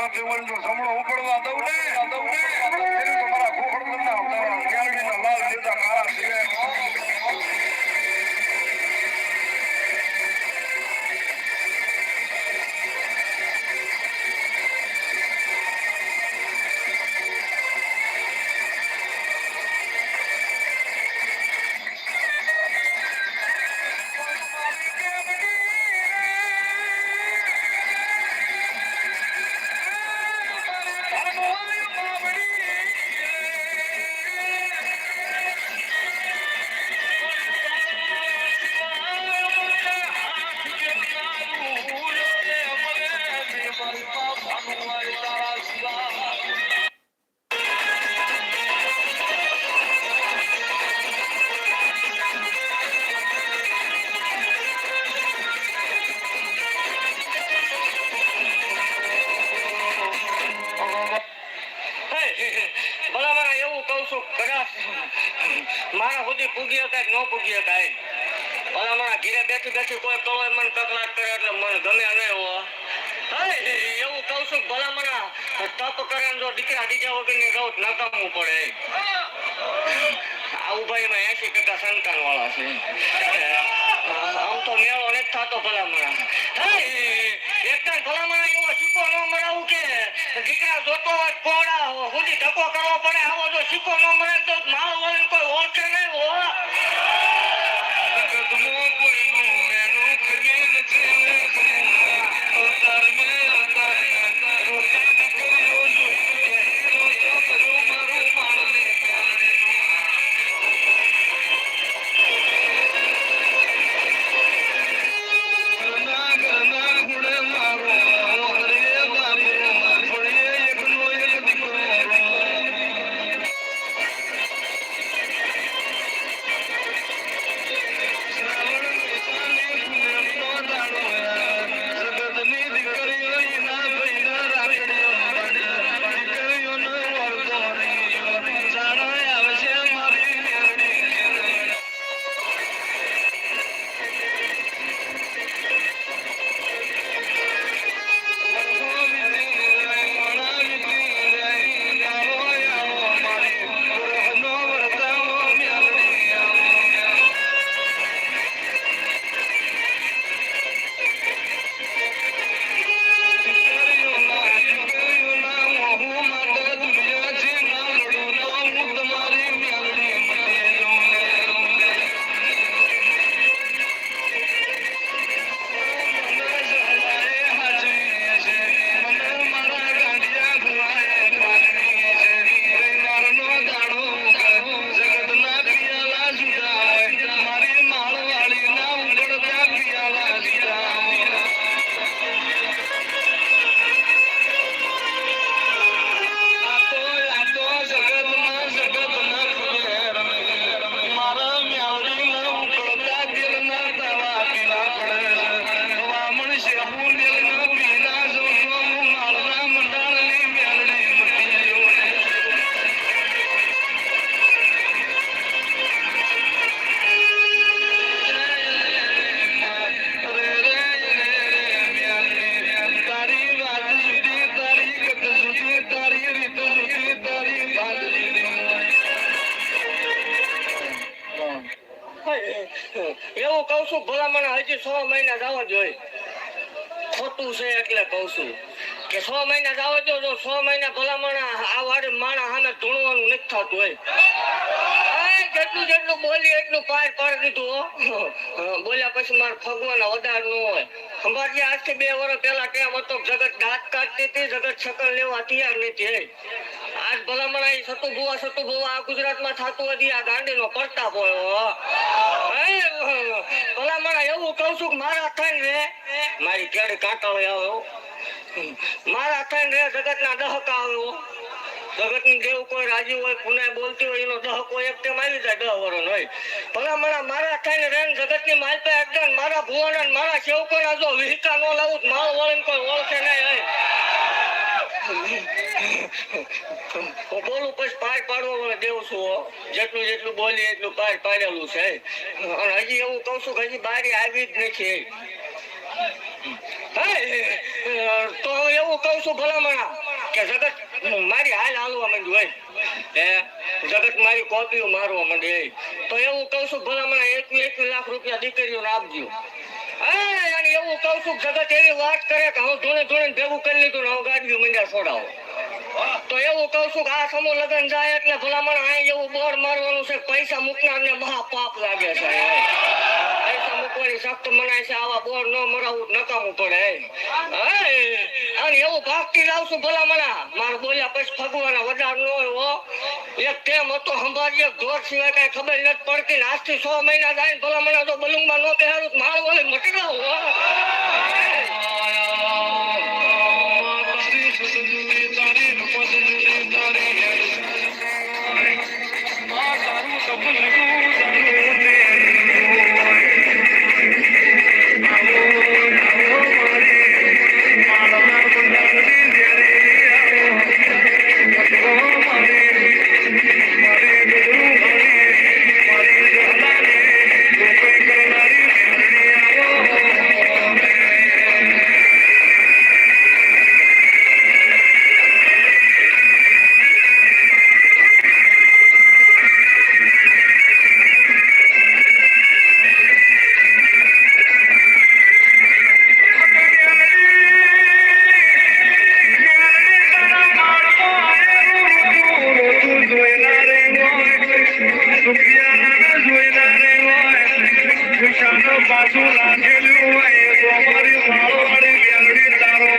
માથે હોય જો સમણો ઉપડવા દઉં ને. ન પૂગી શકાય ભલા મારા ઘીરે બેઠી બેઠી કોઈ કળોય મન કકલાટ કરે એટલે મને ગમે નહીં એવું કહું છું ભલા મને તપ કરે જો દીકરા દીજા વગરની રહું તો નકામવું પડે આ ઉભાઈમાં એસી ટકા સંતાન વાળા છે. આમ તો મેળો નથી થતો ભલા મને. એક એકદમ ભલા મને એવો શીખો ન મરાવું કે દીકરા જોતો હોય કોડા સુધી ધક્કો કરવો પડે. આવો જો શીખો ન મરે તો મારો વળીને કોઈ ઓળખે નહીં. છ મહિના જવા જોઈએ ખોટું છે એટલે કહું છું કે છ મહિના જાવ દો જો છ મહિના ભલા મને આ વાડે માણા સામે ધૂણવાનું નથી થતું હોય. જેટલું જેટલું બોલી એટલું પાર પાડી દીધું. બોલ્યા પછી મારે ભગવાન વધાર ન હોય. અમારે આજથી બે વર્ષ પહેલા કેમ હતો જગત દાંત કાઢતી હતી જગત છકલ લેવા તૈયાર નથી હે. આજ ભલામણ આ સતુ ભુવા સતુ ભુવા આ ગુજરાતમાં થતું હતી આ ગાંડીનો પડતા. હે, ભલામણ એવું કહું છું કે મારા થઈને રે મારી ક્યારે કાંટા હોય આવે મારા થઈને રે જગતના દહકા આવે હો. જગતની દેવ કોઈ રાજી હોય, પુનાય બોલતી હોય, એનો દહ કોઈ એક તેમ આવી જાય, દહ વરણ હોય. ભલામણા મારા થઈને રેન જગતની માલપા એકદમ મારા ભુવાના મારા સેવકોના જો વિહિકા ન લાવું મારો વળીને કોઈ ઓળખે નહીં હોય બોલું પછી પાર પાડવા દેવ છું જેટલું જેટલું બોલી એટલું પાર પાડેલું છે અને હજી એવું કહું છું કે હજી બારી આવી જ નથી તો છું ભલામણા કે જગત મારી હાલ હાલવા માંડ્યું હોય. હે? જગત મારી કોપીઓ મારવા માંડે. તો એવું કહું છું, ભલામણ એકવી એકવી લાખ રૂપિયા દીકરીઓને આપજો. અને એવું કહું છું, જગત એવી વાત કરે કે હું ધૂણે ધૂણે ભેગું કરી લીધું ને હું ગાડીઓ મંડ્યા છોડાવો. તો એવું કહું છું કે આ સમૂહ લગ્ન જાય એટલે ભલામણ અહીં એવું બોર મારવાનું છે પૈસા મૂકનાર ને મહા પાપ લાગે છે. પૈસા મૂકવાની સખ્ત મનાય છે, આવા બોર ન મરાવું, નકામું પડે અને એવું ભાગતી લાવશું ભલામણા. મારે બોલ્યા પછી ફગવાના વધાર ન હોય એક ટેમ હતો સંભાળીએ ઢોર સિવાય કઈ ખબર નથી પડતી આજથી છ મહિના જાય ભલામણા તો બલુંગમાં ન બેહારું મારું માળ વળે બાજુ લાગેલું હોય તો મારી મારો મારી બેલડી તારો